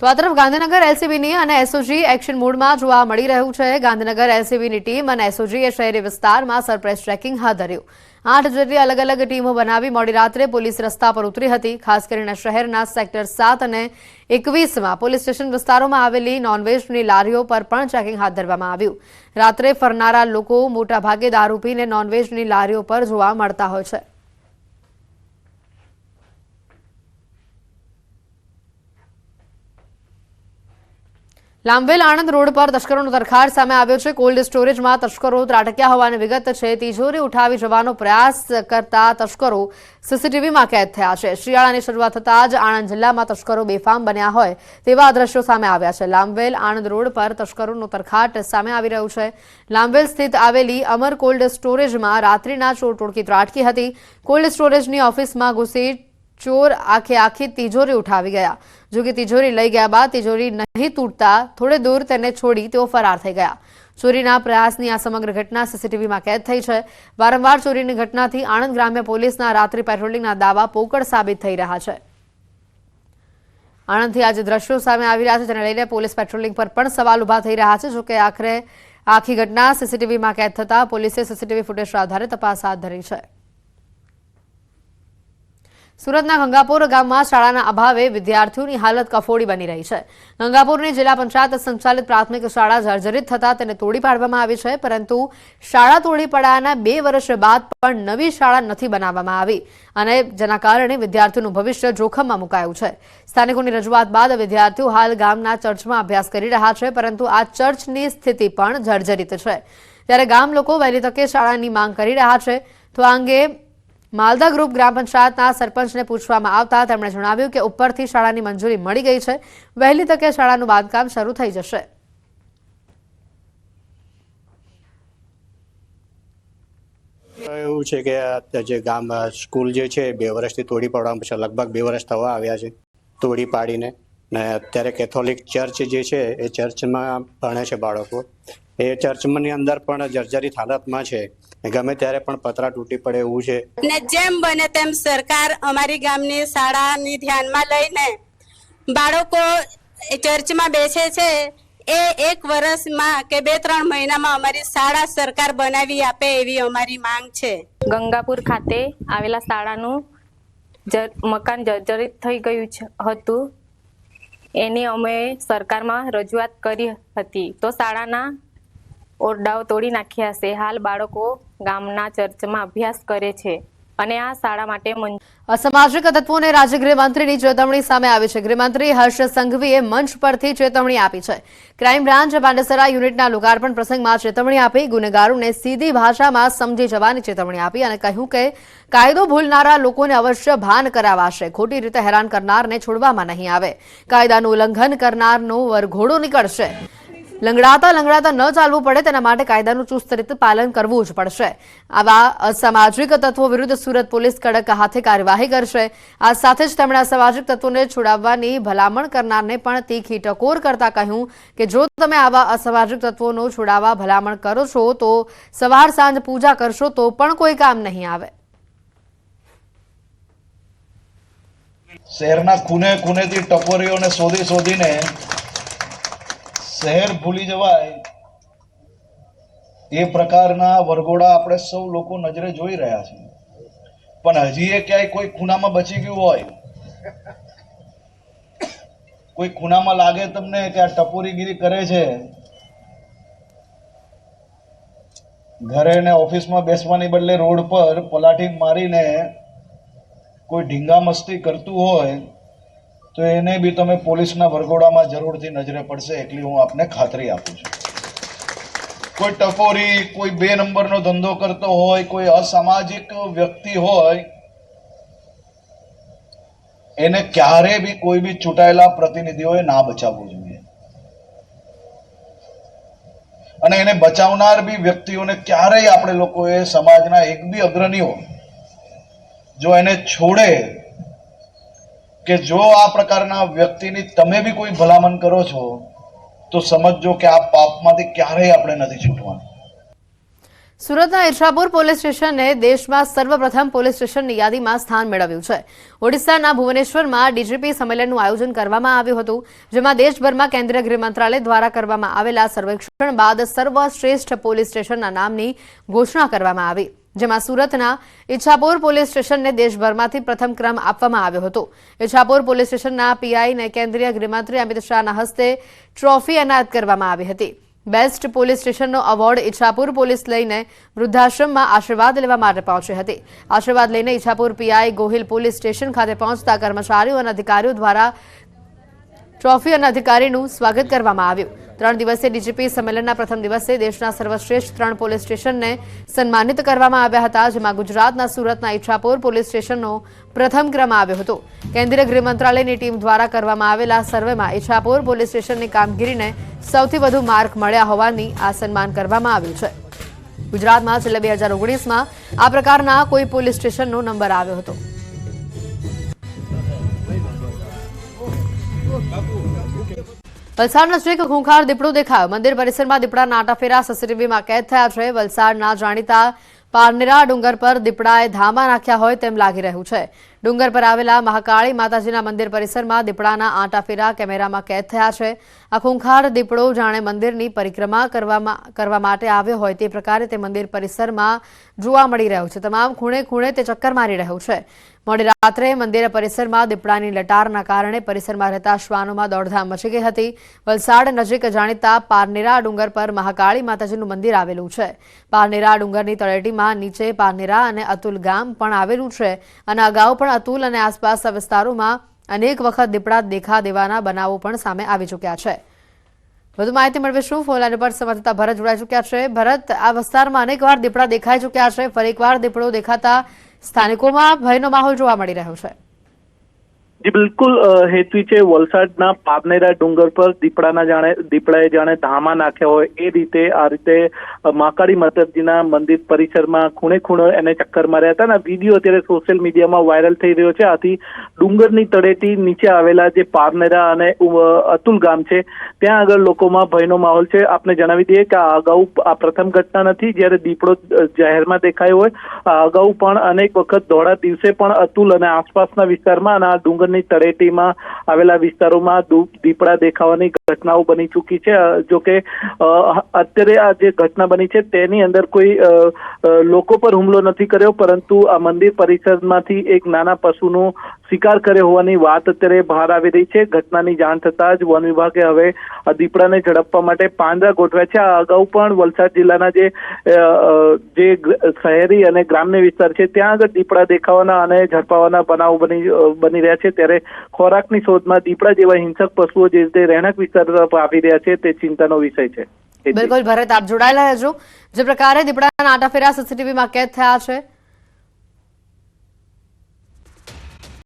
તો આ તરફ ગાંધીનગર એલસીબીની અને એસઓજી એક્શન મોડમાં જોવા મળી રહ્યું છે. ગાંધીનગર એલસીબીની ટીમ અને એસઓજીએ શહેરી વિસ્તારમાં સરપ્રાઇઝ ટ્રેકિંગ હાથ ધર્યું. આઠ જેટલી અલગ અલગ ટીમો બનાવી મોડી રાત્રે પોલીસ રસ્તા પર ઉતરી હતી. ખાસ કરીને શહેરના સેક્ટર સાત અને એકવીસમાં પોલીસ સ્ટેશન વિસ્તારોમાં આવેલી નોનવેજની લારીઓ પર પણ ચેકિંગ હાથ ધરવામાં આવ્યું. રાત્રે ફરનારા લોકો મોટાભાગે દારૂ પીને નોનવેજની લારીઓ પર જોવા મળતા હોય છે. લાંબેલ આણંદ રોડ પર તસ્કરોનો તરખાર સામે આવ્યો છે. કોલ્ડ સ્ટોરેજમાં તસ્કરો ત્રાટક્યા હોવાની વિગત છે. તિજોરી ઉઠાવી જવાનો પ્રયાસ કરતા તસ્કરો સીસીટીવીમાં કેદ થયા છે. શિયાળાની શરૂઆત થતાં જ આણંદ જિલ્લામાં તસ્કરો બેફામ બન્યા હોય તેવા દ્રશ્યો સામે આવ્યા છે. લાંબેલ આણંદ રોડ પર તસ્કરોનો તરખાટ સામે આવી રહ્યું છે. લાંબેલ સ્થિત આવેલી અમર કોલ્ડ સ્ટોરેજમાં રાત્રિના ચોર ટોળકી ત્રાટકી હતી. કોલ્ડ સ્ટોરેજની ઓફિસમાં ઘૂસી ચોર આખે આખી તિજોરી ઉઠાવી ગયા. જો કે તિજોરી લઈ ગયા બાદ તિજોરી નહીં તૂટતા, થોડે દૂર તેને છોડી તેઓ ફરાર થઈ ગયા. ચોરીના પ્રયાસની આ સમગ્ર ઘટના સીસીટીવીમાં કેદ થઈ છે. વારંવાર ચોરીની ઘટનાથી આણંદ ગ્રામ્ય પોલીસના રાત્રિ પેટ્રોલિંગના દાવા પોકળ સાબિત થઈ રહ્યા છે. આણંદથી આજે દ્રશ્યો સામે આવી રહ્યા છે, જેને લઈને પોલીસ પેટ્રોલિંગ પર પણ સવાલ ઊભા થઈ રહ્યા છે. જોકે આખરે આખી ઘટના સીસીટીવીમાં કેદ થતા પોલીસે સીસીટીવી ફૂટેજના આધારે તપાસ હાથ ધરી છે. સુરતના ગંગાપુર ગામમાં શાળાના અભાવે વિદ્યાર્થીઓની હાલત કફોડી બની રહી છે. ગંગાપુરની જિલ્લા પંચાયત સંચાલિત પ્રાથમિક શાળા જર્જરિત થતા તેને તોડી પાડવામાં આવી છે, પરંતુ શાળા તોડી પડાયાના બે વર્ષ બાદ પણ નવી શાળા નથી બનાવવામાં આવી અને જેના કારણે વિદ્યાર્થીઓનું ભવિષ્ય જોખમમાં મુકાયું છે. સ્થાનિકોની રજૂઆત બાદ વિદ્યાર્થીઓ હાલ ગામના ચર્ચમાં અભ્યાસ કરી રહ્યા છે, પરંતુ આ ચર્ચની સ્થિતિ પણ જર્જરિત છે. ત્યારે ગામ લોકો વહેલી તકે શાળાની માંગ કરી રહ્યા છે. તો આ અંગે માલદા ગ્રુપ ગ્રામ પંચાયતના સરપંચને પૂછવામાં આવતા તેમણે જણાવ્યું કે ઉપરથી શાળાની મંજૂરી મળી ગઈ છે. વહેલી તકે શાળાનું બાંધકામ શરૂ થઈ જશે. એવું છે કે જે ગામ સ્કૂલ જે છે, બે વર્ષથી તોડી પાડવામાં લગભગ બે વર્ષ થવા આવ્યા છે. તોડી પાડીને. ને અત્યારે કેથોલિક ચર્ચ જે છે એ ચર્ચમાં ભણે છે બાળકો. એ ચર્ચની અંદર પણ જર્જરિત હાલતમાં છે. ગમે ત્યારે પણ પતરા તૂટી પડે એવું છે. ને જેમ બને તેમ સરકાર અમારી ગામની શાળાની ધ્યાનમાં લઈને બાળકો એ ચર્ચમાં બેસે છે. એ એક વર્ષમાં કે બે ત્રણ મહિનામાં અમારી શાળા સરકાર બનાવી આપે એવી અમારી માંગ છે. ગંગાપુર ખાતે આવેલા શાળાનું જ- મકાન જર્જરિત થઈ ગયું છે- હતું. એની અમે સરકારમાં રજૂઆત કરી હતી. તો શાળાના ઓરડાઓ તોડી નાખ્યા છે. હાલ બાળકો ગામના ચર્ચમાં અભ્યાસ કરે છે. અને આ શાળા માટે અસામાજિક તત્વોને રાજ્ય ગૃહમંત્રીની ચેતવણી સામે આવી છે. ગૃહમંત્રી હર્ષ સંઘવીએ મંચ પરથી ચેતવણી આપી છે. ક્રાઇમ બ્રાન્ચ બાંડેસરા યુનિટના લોકાર્પણ પ્રસંગમાં ચેતવણી આપી, ગુનેગારોને સીધી ભાષામાં સમજી જવાની ચેતવણી આપી અને કહ્યું કે, કાયદો ભૂલનારા લોકોને અવશ્ય ભાન કરાવાશે. ખોટી રીતે હેરાન કરનારને છોડવામાં નહીં આવે. કાયદાનું ઉલ્લંઘન કરનારનો વરઘોડો નીકળશે. લંગડાતા લંગડાતા ન ચાલવું પડે તેના માટે કાયદાનું ચુસ્ત રીતે પાલન કરવું જ પડશે. આવા અસામાજિક તત્વો વિરુદ્ધ સુરત પોલીસ કડક હાથે કાર્યવાહી કરશે. આ સાથે જ તેમણે અસામાજિક તત્વોને છોડાવવાની ભલામણ કરનારને પણ તીખી ટકોર કરતા કહ્યું કે જો તમે આવા અસામાજિક તત્વોનો છોડાવવા ભલામણ કરો છો, તો સવાર સાંજ પૂજા કરશો, તો પણ કોઈ કામ નહીં આવે. શહેરના ખૂને ખૂનેથી ટપોરીઓને શોધી શોધીને શહેર ભૂલી જવાય. એ પ્રકારના વરઘોડા આપણે સૌ લોકો નજરે જોઈ રહ્યા છે પણ હજી એ ક્યાંય કોઈ ખૂનામાં બચી ગયું હોય. કોઈ ખૂનામાં લાગે તમને કે આ ટપોરીગીરી કરે છે? ઘરે ને ઓફિસમાં બેસવાની બદલે રોડ પર પલાઠી મારીને કોઈ ઢીંગા મસ્તી કરતું હોય તો એને બી તમે પોલીસના વરઘોડામાં જરૂરથી નજરે પડશે એટલી હું આપને ખાતરી આપું છું. કોઈ ટકોરી, કોઈ બે નંબરનો ધંધો કરતો હોય, કોઈ અસામાજિક વ્યક્તિ હોય, એને ક્યારે બી કોઈ બી ચૂંટાયેલા પ્રતિનિધિઓએ ના બચાવવું જોઈએ. અને એને બચાવનાર બી વ્યક્તિઓને ક્યારેય આપણે લોકોએ સમાજના એક બી અગ્રણીઓ જો એને છોડે કે જો આ પ્રકારના વ્યક્તિની તમે બી કોઈ ભલામણ કરો છો, તો સમજો કે આ પાપમાંથી ક્યારેય આપણે નથી છૂટવાનું. સુરતના ઈચ્છાપુર પોલીસ સ્ટેશને દેશમાં સર્વપ્રથમ પોલીસ સ્ટેશનની યાદીમાં સ્થાન મેળવ્યું છે. ઓડિશાના ભુવનેશ્વરમાં ડીજીપી સંમેલનનું આયોજન કરવામાં આવ્યું હતું, જેમાં દેશભરમાં કેન્દ્રીય ગૃહ મંત્રાલય દ્વારા કરવામાં આવેલા સર્વેક્ષણ બાદ સર્વશ્રેષ્ઠ પોલીસ સ્ટેશનના નામની ઘોષણા કરવામાં આવી. જેમાં સુરતના ઈચ્છાપુર પોલીસ સ્ટેશનને દેશભરમાંથી પ્રથમ ક્રમ આપવામાં આવ્યો હતો. ઇચ્છાપોર પોલીસ સ્ટેશનના પીઆઈને કેન્દ્રીય ગૃહમંત્રી અમિત શાહના હસ્તે ટ્રોફી એનાયત કરવામાં આવી હતી. બેસ્ટ પોલીસ સ્ટેશનનો એવોર્ડ ઈચ્છાપુર પોલીસ લઈને વૃદ્ધાશ્રમમાં આશીર્વાદ લેવા માટે પહોંચી હતી. આશીર્વાદ લઈને Ichchhapur PI Gohil police station ખાતે પહોંચતા કર્મચારીઓ અને અધિકારીઓ દ્વારા ટ્રોફી અને અધિકારીનું સ્વાગત કરવામાં આવ્યું. ત્રણ દિવસીય ડીજીપી સંમેલનના પ્રથમ દિવસે દેશના સર્વશ્રેષ્ઠ ત્રણ પોલીસ સ્ટેશનને સન્માનિત કરવામાં આવ્યા હતા, જેમાં ગુજરાતના સુરતના ઈચ્છાપુર પોલીસ સ્ટેશનનો પ્રથમ ક્રમ આવ્યો હતો. કેન્દ્રીય ગૃહ મંત્રાલયની ટીમ દ્વારા કરવામાં આવેલા સર્વેમાં ઈચ્છાપુર પોલીસ સ્ટેશનની કામગીરીને સૌથી વધુ માર્ક મળ્યા હોવાની આ સન્માન કરવામાં આવ્યું છે. ગુજરાતમાં છેલ્લા બે હજાર ઓગણીસમાં આ પ્રકારના કોઈ પોલીસ સ્ટેશનનો નંબર આવ્યો હતો. વલસાડ નજીક ખૂંખાર દીપડો દેખાયો. મંદિર પરિસરમાં દીપડાના આટાફેરા સીસીટીવીમાં કેદ થયા છે. વલસાડના જાણીતા પારનેરા ડુંગર પર દીપડાએ ધામા નાખ્યા હોય તેમ લાગી રહ્યું છે. ડુંગર પર આવેલા મહાકાળી માતાજીના મંદિર પરિસરમાં દીપડાના આંટાફેરા કેમેરામાં કેદ થયા છે. આ ખૂંખાર દીપડો જાણે મંદિરની પરિક્રમા કરવામાં, કરવા માટે આવ્યો હોય તે પ્રકારે તે મંદિર પરિસરમાં જોવા મળી રહ્યો છે. તમામ ખૂણે ખૂણે તે ચક્કર મારી રહ્યું છે. મોડી રાત્રે મંદિર પરિસરમાં દીપડાની લટારના કારણે પરિસરમાં રહેતા શ્વાનોમાં દોડધામ મચી ગઈ હતી. વલસાડ નજીક જાણીતા પારનેરા ડુંગર પર મહાકાળી માતાજીનું મંદિર આવેલું છે. પારનેરા ડુંગરની તળેટીમાં નીચે પારનેરા અને અતુલ ગામ પણ આવેલું છે. અને અગાઉ પણ અતુલ અને આસપાસના વિસ્તારોમાં અનેક વખત દીપડા દેખા દેવાના બનાવો પણ સામે આવી ચૂક્યા છે. વધુ માહિતી મેળવીશું. ફોન લાઈન પર સંવાદદાતા ભરત જોડાઈ ચૂક્યા છે. ભરત, આ વિસ્તારમાં અનેકવાર દીપડા દેખાઈ ચૂક્યા છે. ફરી એકવાર દીપડો દેખાતા સ્થાનિકોમાં ભયનો માહોલ જોવા મળી રહ્યો છે. જી, બિલકુલ હેતવી છે વલસાડના પારનેરા ડુંગર પર દીપડાના જાણે, દીપડાએ જાણે ધામા નાખ્યા હોય એ રીતે આ રીતે માકાળી માતાજીના મંદિર પરિસરમાં ખૂણે ખૂણે એને ચક્કર માર્યા હતા અને વીડિયો અત્યારે સોશિયલ મીડિયામાં વાયરલ થઈ રહ્યો છે. આથી ડુંગરની તળેટી નીચે આવેલા જે પારનેરા અને અતુલ ગામ છે, ત્યાં આગળ લોકોમાં ભયનો માહોલ છે. આપને જણાવી દઈએ કે આ અગાઉ આ પ્રથમ ઘટના નથી, જ્યારે દીપડો જાહેરમાં દેખાયો હોય. આ અગાઉ પણ અનેક વખત ધોળા દિવસે પણ અતુલ અને આસપાસના વિસ્તારમાં અને આ ડુંગરની તળેટીમાં આવેલા વિસ્તારોમાં દીપડા દેખાવાની ઘટનાઓ બની ચૂકી છે. જોકે અત્યારે આ જે ઘટના બની છે તેની અંદર કોઈ લોકો પર હુમલો નથી કર્યો, પરંતુ આ મંદિર પરિસરમાંથી એક નાના પશુનો શિકાર કર્યો હોવાની વાત અત્યારે બહાર આવી રહી છે. ઘટનાની જાણ થતાં જ વન વિભાગે હવે દીપડાને ઝડપવા માટે પાંદડા ગોઠવ્યા છે. આ અગાઉ પણ વલસાડ જિલ્લાના જે જે શહેરી અને ગ્રામ્ય વિસ્તાર છે, ત્યાં આગળ દીપડા દેખાવાના અને ઝડપાવાના બનાવો બની બની રહ્યા છે. ત્યારે ખોરાકની શોધમાં દીપડા જેવા હિંસક પશુઓ જે રીતે રહેણાંક વિસ્તાર તરફ આવી રહ્યા છે, તે ચિંતાનો વિષય છે. બિલકુલ, ભરત, આપ જોડાયેલા રહેજો. જે પ્રકારે દીપડાના આટાફેરા સીસીટીવીમાં કેદ થયા છે.